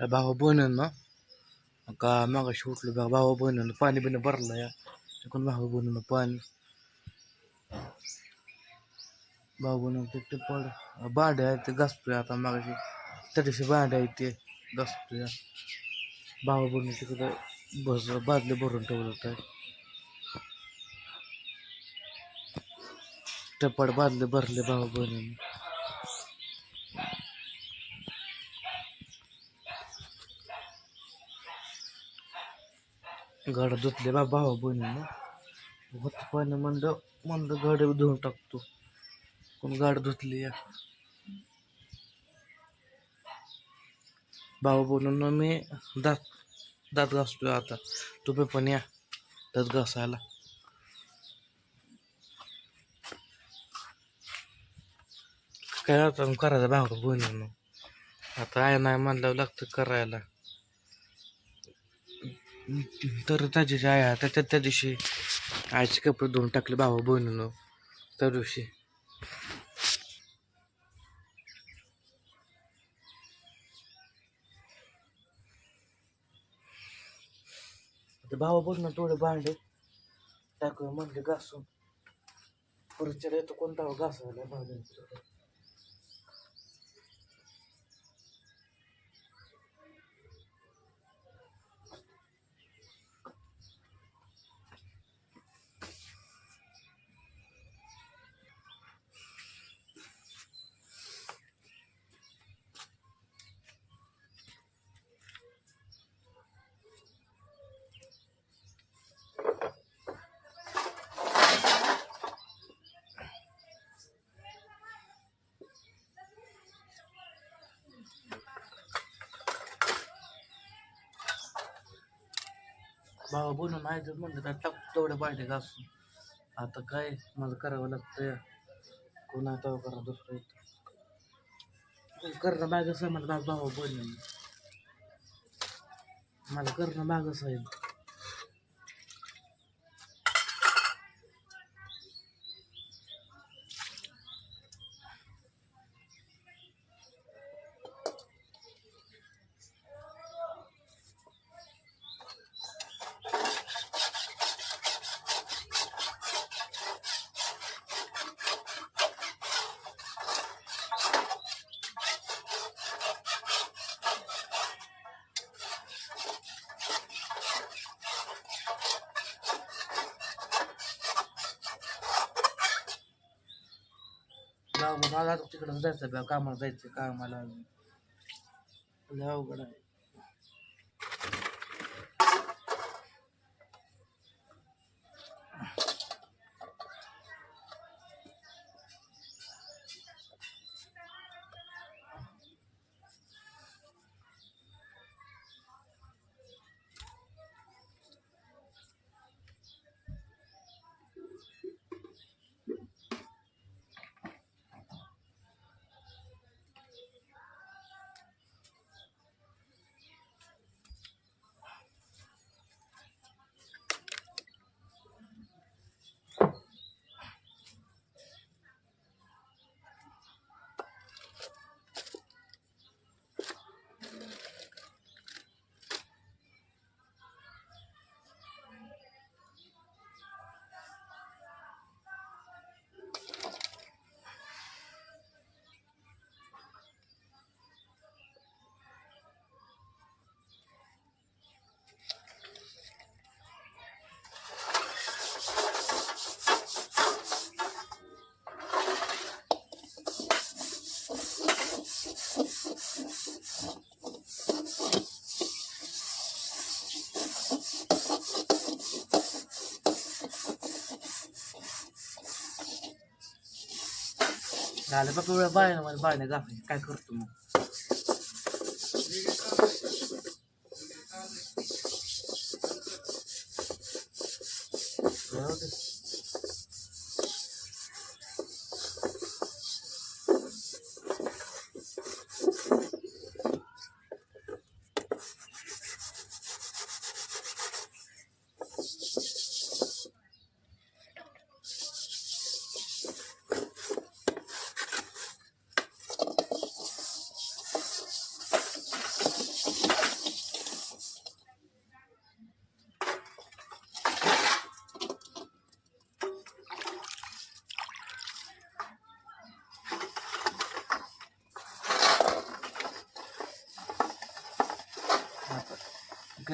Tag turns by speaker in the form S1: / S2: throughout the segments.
S1: भावा बहिणींना का मागाशी उठलो बघा भावा बहिणीनं पाणी बिणं भरलं या तिकडून भावा बहिणीनं पाणी भाऊ बनवून ते टिपड भांडे आहेत ते घासतोय आता मागाशी त्या दिवशी भांडे आहेत ते घासतोय भावा बहिणी तिकडे बस बादले भरून ठेवलं तर टपड बादले भरले भावा बहिणीने गाड धुतले बा भावा बहिणीनं. होत पाणी म्हणलं म्हणलं गड धुवून टाकतो. कोण गाड धुतली या? भाऊ बोलून मी दात दात घासतोय आता. तुम्ही पण या दात घासायला. काय आता करायचं भाऊ बहिणीनं? आता आहे नाही म्हणल्यावर लागतं करायला. तर त्या आई आहे तर त्या दिवशी आईचे कपडे धुवून टाकले भावा बहिणीनं. त्या दिवशी. ते भावा बहिणीनं थोडे भांडे टाकून म्हणले घासून. परत येतो कोणता घासायला? भांडे भावा बोलून आहे तर म्हणलं तर टाक तेवढे भांडे घासून आता काय मला करावं लागतं कोण आता करा दुसरं येतं करणं मागं आहे मला माझा भावा बोलणं मला करणं मागच आहे. जाऊ मग मला आता तिकडं जायचं बघा कामाला जायचं कामाला जाऊ अवघड आहे. झालं बघ वेळ बाय मला बायने दाखवायची काय करतो मग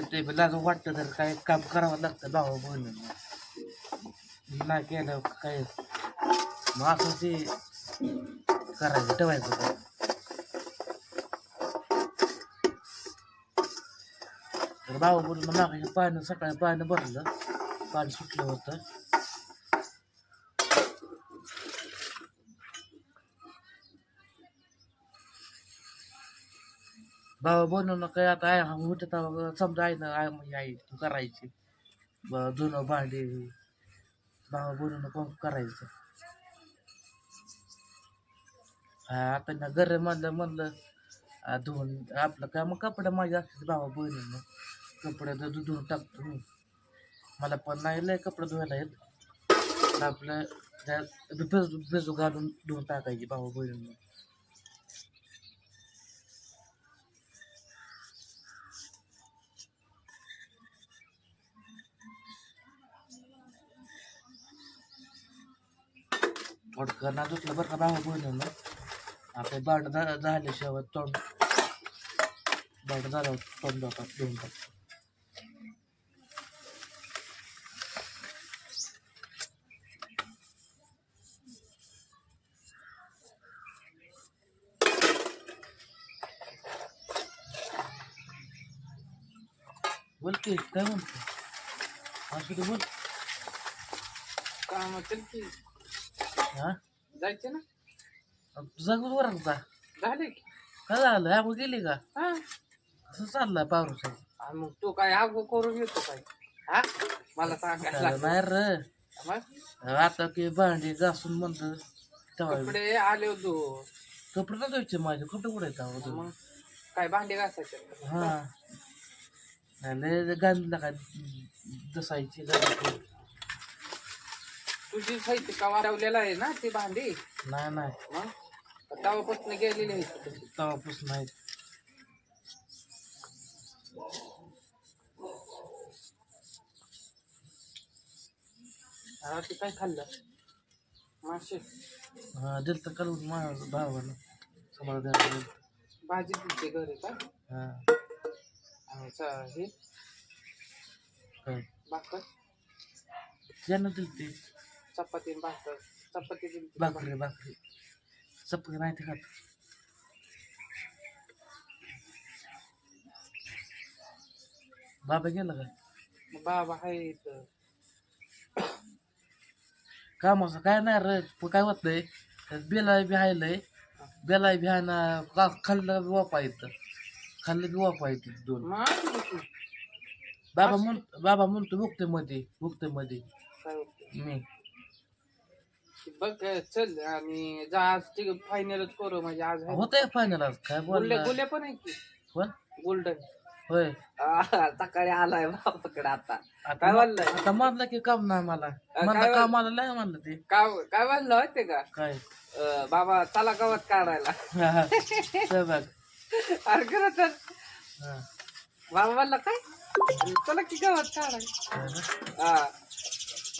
S1: ते बी लाज वाटतं तर काय काम करावं लागतं भावा बहिणींना नाही केलं काय? मग असं ते करायचं ठेवायचं काय तर भावा बहिणीनं मागे पाणी सकाळी पाणी भरलं. पाणी सुटलं होतं. भावा बनवणं काय आता आहे होतं समजा आहे ना आहे म्हणजे आई तू करायची. ब- जुनं भांडी भावा बनवणं कोण करायचं. हा आता ना घर म्हणलं म्हणलं धुवून आपलं काय मग कपडे माझे असते भावा बनवणं कपडे तर धुवून टाकतो मी. मला पण नाही लय कपडे धुवायला येत. आपलं त्यात भिजू भिजू घालून धुवून टाकायची भावा बहिणी थोडकं ना दुसरं बरं का भावा बनवलं आपले भांड झा झाल्याशिवाय तोंड भांड झाल्यावर तोंड जातात घेऊन टाकतो बोल की काय म्हणतो असू दे बोल।
S2: काम असेल की।
S1: हा?
S2: जायचे ना?
S1: जगूच वर होता
S2: झाले की.
S1: काय झालं? ह्या गेली का?
S2: हा.
S1: असं चाललंय पावसा
S2: आणि मग तू काय आगो करून येतो काय? हा? मला सांगायला
S1: नाही रे.
S2: मग?
S1: आता की भांडी घासून म्हणतं तेव्हा
S2: कपडे आले होतो.
S1: कपडे ना द्यायचे माझे. कपडे कुठे आहेत अहो
S2: मग काय भांडे घासायचे?
S1: हा. लय गांधीला काय? दसायची गांधी
S2: तुझी साहित्य का वाढवलेला आहे ना ती भांडी?
S1: नाही नाही.
S2: मग? तेव्हापासून गेलेली आहे तशी
S1: तेव्हापासून नाही.
S2: हा ते काय खाल्लं? मासे.
S1: हा दिलं तर काढून माझ्या भावानं. समोर द्यायला दिलं.
S2: भाजी तुमचे घरी का?
S1: हा.
S2: आणि हे?
S1: काय?
S2: भाकर?
S1: ज्यानं दिली ते.
S2: चपाती आणि भाकर. चपाती दिली होती.
S1: भाकरी भाकरी? चपकी नाही ते खात बाबा गेला काय
S2: मग बाबा आहे इथं.
S1: कामाचं काय नाही रे पण काय होत नाही. त्यात बेलाय बी हायलंय बेलाय बी हाय ना का खाल्लं बी वापा येतं खाल्लं बी वापा येतं दोन.
S2: मग की.
S1: बाबा म्हण बाबा म्हणतो बुकते मध्ये बुकते मध्ये
S2: काय होतं?
S1: मी.
S2: बघ चल आणि जा आज ते फायनलच करू म्हणजे आज आहे.
S1: होतंय फायनल आज काय
S2: गुल्ले
S1: बोल
S2: गुल्ले पण आहे की.
S1: कोण?
S2: गोल्डन
S1: होय.
S2: सकाळी आलाय बापाकडे आता.
S1: आता
S2: काय
S1: मा-
S2: म्हणलंय?
S1: आता म्हणलं की काम नाही मला.
S2: काय
S1: म्हणलं काम
S2: म्हणलं?
S1: मला नाही म्हणलं ते.
S2: काय काय म्हणलं होते का?
S1: काय?
S2: बाबा चला गवत काढायला.
S1: बघ.
S2: अरे खरं तर. बाबा म्हणला काय? चला की गवत काढायला.
S1: ना?
S2: हा.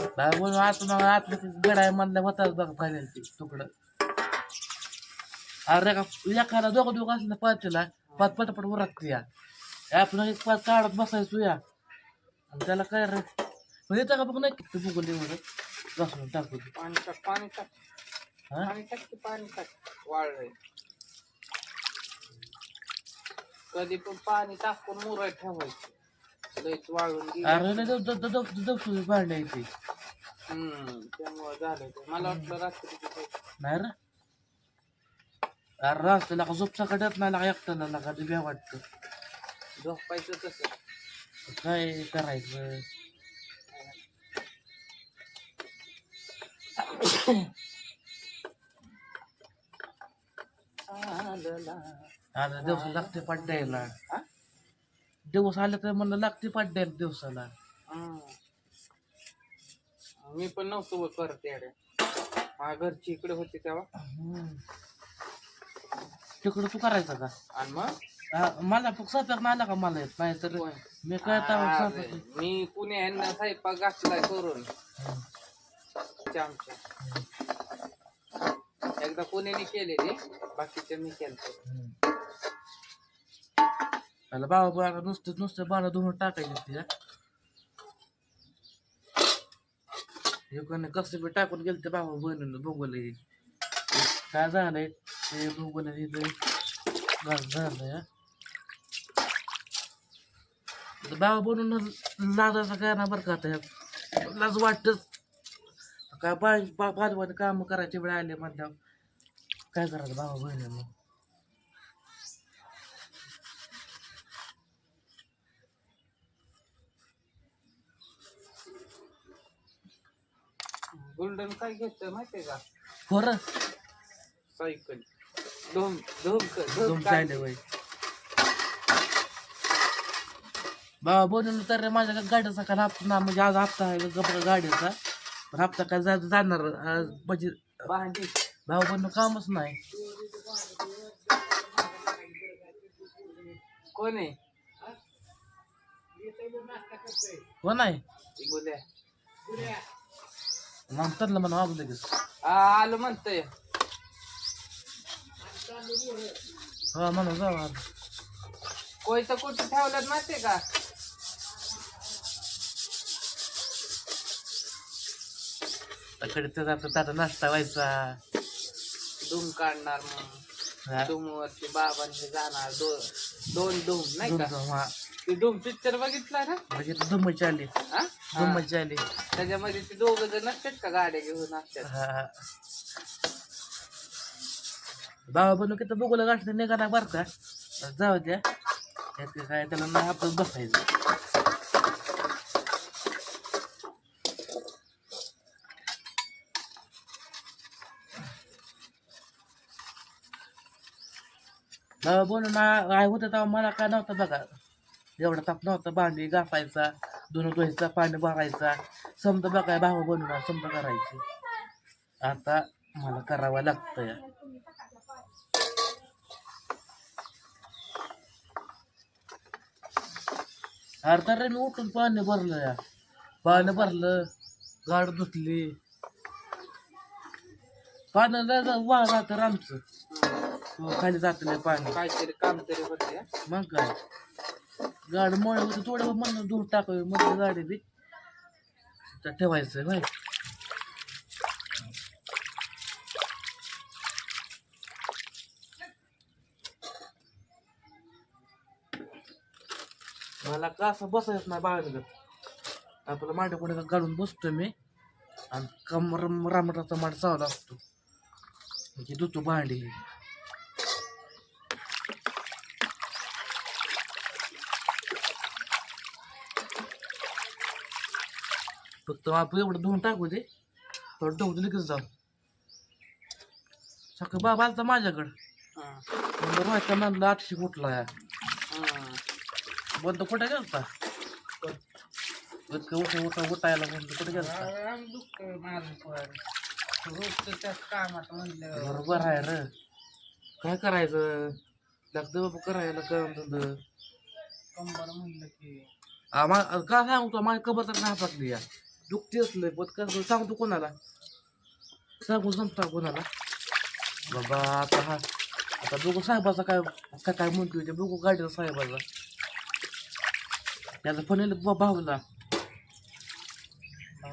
S1: म्हणून आत मग आतलं गडाय म्हणलं होताच बघ फायनल ते तुकडं. अरे का एखादा दोघं दोघं असलं पाचला पाच पटापट उरकत या. आपण एक पाच काढत बसायचो या. आणि त्याला काय रे? येतं का बघ नाही किती बघून एवढं? घासून टाकू.
S2: पाणी टाक पाणी टाक. पाणी टाक की पाणी टाक. वाळलंय कधी पण पाणी टाकून मुरत ठेवायचं. लयच वाळून गेली.
S1: अरे दव दव दव भांडे येते
S2: हम्म त्यामुळे झालं ते. मला वाटलं रात्री ते. काही-
S1: नाही रे. अरे रास्त्याला का झोप सकाळत नाही लागा एकट्याला लागा दिव्या वाटतं.
S2: झोपायचं तसं.
S1: काय करायचं?
S2: चालला.
S1: आता दिवस लागते पाठ द्यायला
S2: हा?
S1: दिवस आले तर म्हणलं लागते द्यायला दिवसाला.
S2: मी पण नव्हतो बघ करत याडे माझ्या घरची इकडे होती तेव्हा.
S1: तिकडं तू करायचं का
S2: आणि मग
S1: हा, मला फक्त स्वयंपाक आला का मला येत नाही तर
S2: होय.
S1: मी काय तेव्हा
S2: अरे,
S1: स्वयंपाक
S2: मी पुणे यांना स्वयंपाक घातलाय करून. आमच्या एकदा पुण्याने केलेले बाकीचे मी केलं.
S1: त्याला बाबा बाळा नुसतं नुसतं बाळा धुवून टाकायचं तिच्या हे. कसं बी टाकून गेलं ते बाबा बहिणीनं भोगवलं काय झालंय? ते भोगवलं झालं झालंय बाबा बनून लाजायचं काय ना बरं का आता लाज वाटतच. काय बाय बाजूबाजू काम करायचे वेळ आले म्हणल्यावर. काय करायचं बाबा बहिणीनं?
S2: गोल्डन काय घेतोय माहितीये का?
S1: खरं
S2: सायकल दोन दोन
S1: तुम
S2: दोन
S1: चालले बाई बाबा बनवून तर माझ्या गाडीचा काय हप्ता ना म्हणजे आज हप्ता आहे गप्पा गाडीचा. पण हप्ता काय जा जाणार आज म्हणजे
S2: भांडी.
S1: भाऊ कामच नाही.
S2: कोण आहे?
S1: हो नाही
S2: ती बोल्या.
S1: नंतरला म्हणा वाजू लगेच.
S2: आ, आलो म्हणतोय.
S1: हो म्हणा आज
S2: कोयता कुठं ठेवल्यात माहितीये का?
S1: तकडे त्याचा नाश्ता व्हायचा.
S2: धूम काढणार मग.
S1: हा.
S2: धूम वरती बाबांचे जाणार दोन दोन धूम नाही का?
S1: हा.
S2: ते पिक्चर बघितला ना?
S1: म्हणजे धुम्मची आली.
S2: हा? हा.
S1: आली.
S2: त्याच्यामध्ये ते दोघ जण नसतात का गाड्या घेऊन असतात?
S1: हा. बाबा बनू किती बघूला गाठलं निघाला बरं का. जाऊ द्या. त्यात काय त्याला नाही आपण बसायचं. बाबा बनून आहे होतं तेव्हा मला काय नव्हतं बघा. एवढा ताप नव्हता भांडी गापायचा दोन धुवायचा पाणी भरायचा. समजा बघाय भावा बनून समजा करायची. आता मला करावं लागतं या अर्धा रे मी उठून पाणी भरलं या. पाणी भरलं गाड धुतली. पाण्याला वाह जातं आमचं खाली जातं पाणी.
S2: काहीतरी काम तरी
S1: मग काय? गाडी मळ होतं थोडं म्हणून दूर टाकावी मग गाडी बी. तर ठेवायचं भाई मला का असं बसायचं नाही बाहेर आपलं मांडे पुढे घालून बसतो मी? आणि कमर रामटाचा मांड चावला असतो. म्हणजे धुतो भांडी. फक्त आपण एवढं धुवून टाकू दे. थोडं धुवून लगेच जाऊ. सकाळ बाबा आलता माझ्याकडं. म्हणलं रोहित म्हणलं आठशे कुठला या बंद कुठे गेलता? इतकं उठा उठा उठायला म्हणलं कुठे गेलता? बरोबर आहे र. काय करायचं? लागतं बाबा करायला काम धंद
S2: कंबर म्हणलं की.
S1: का सांगतो? माझ्या कबर तर नापाकली या दुखते असलं पण कसं सांगतो कोणाला? सांगू सांगता कोणाला? बाबा आता हा आता बघू साहेबाचा काय काय काय म्हणतो ते बघू गाडीचा साहेबाचा. त्याचा फोन येईल भाऊला.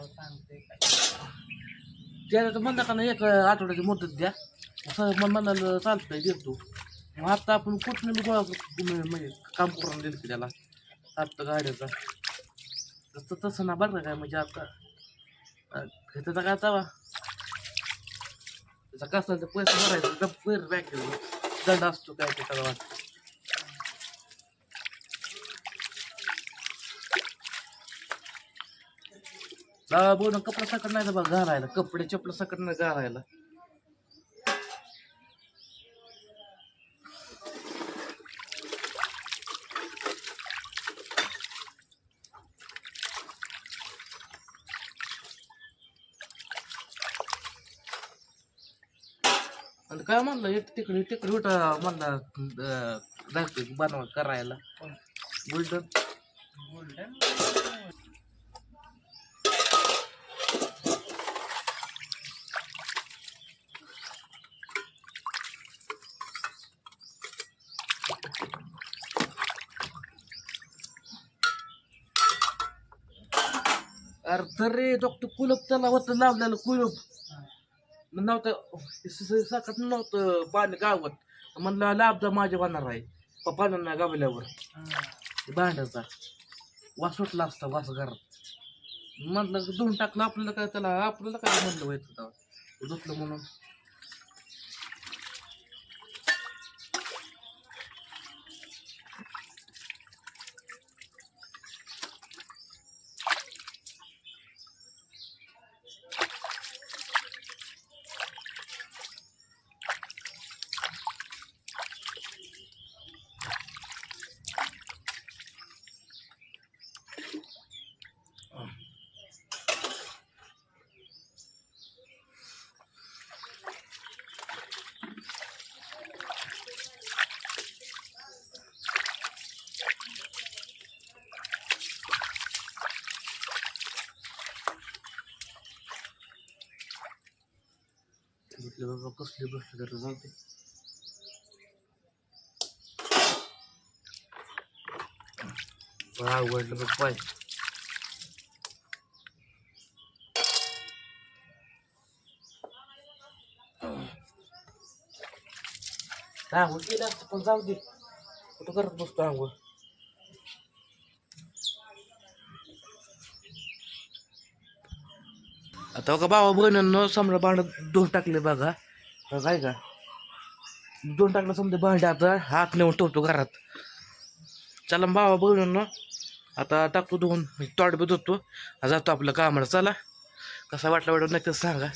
S2: सांगते
S1: त्याला तर म्हणलं का नाही एक आठवड्याची मुदत द्या. साहेब मग म्हणाल चालतंय देतो मग आता आपण कुठून बी गोळा म्हणजे काम करून दिलं की त्याला. आत्ता गाड्याचा. तसं तसं ना बरं काय म्हणजे आता. अं, त्याचा काय तवा? त्याचा कसं तर पैसे भरायचं डब पैर बँकेत दंड असतो काय ते त्याला वाटतं बोलून कपडा सकट नाही बघ घालायला कपडे चपडे सकट नाही घालायला. म्हणलं एक तिकडे तिकडे उठा म्हणलं जायचं बनव करायला. गोल्डन
S2: गोल्डन
S1: अरे तर रे डॉक्टर कुलप त्याला होतं लावलेलं कुलप. नव्हतं स- सकट नव्हतं पाणी गावात. म्हणलं लाभदा माझ्या होणार आहे. प- पाण्यानं गावल्यावर. भांड्याचा वास सुटला असता वास घरात. म्हटलं धुवून टाकलं आपल्याला काय त्याला आपल्याला काय म्हणलं व्हायचं धुतलं म्हणून. म्हटलं बाबा कसली गोष्ट करत जाते आवडलं बघ पाय आंघोळ केली असतं पण जाऊ दे कुठं करत बसतो आंघोळ आता बघा बाबा बहिणीनं समजा भांड दोन टाकले बघा. काय का? दोन टाकलं समजा भांडे आता हात नेऊन ठेवतो घरात. चला मग बाबा बहिणीनं आता टाकतो दोन तोडबी धुतो. जातो आपलं कामाला चला. कसा वाटला वाटत नक्कीच सांगा.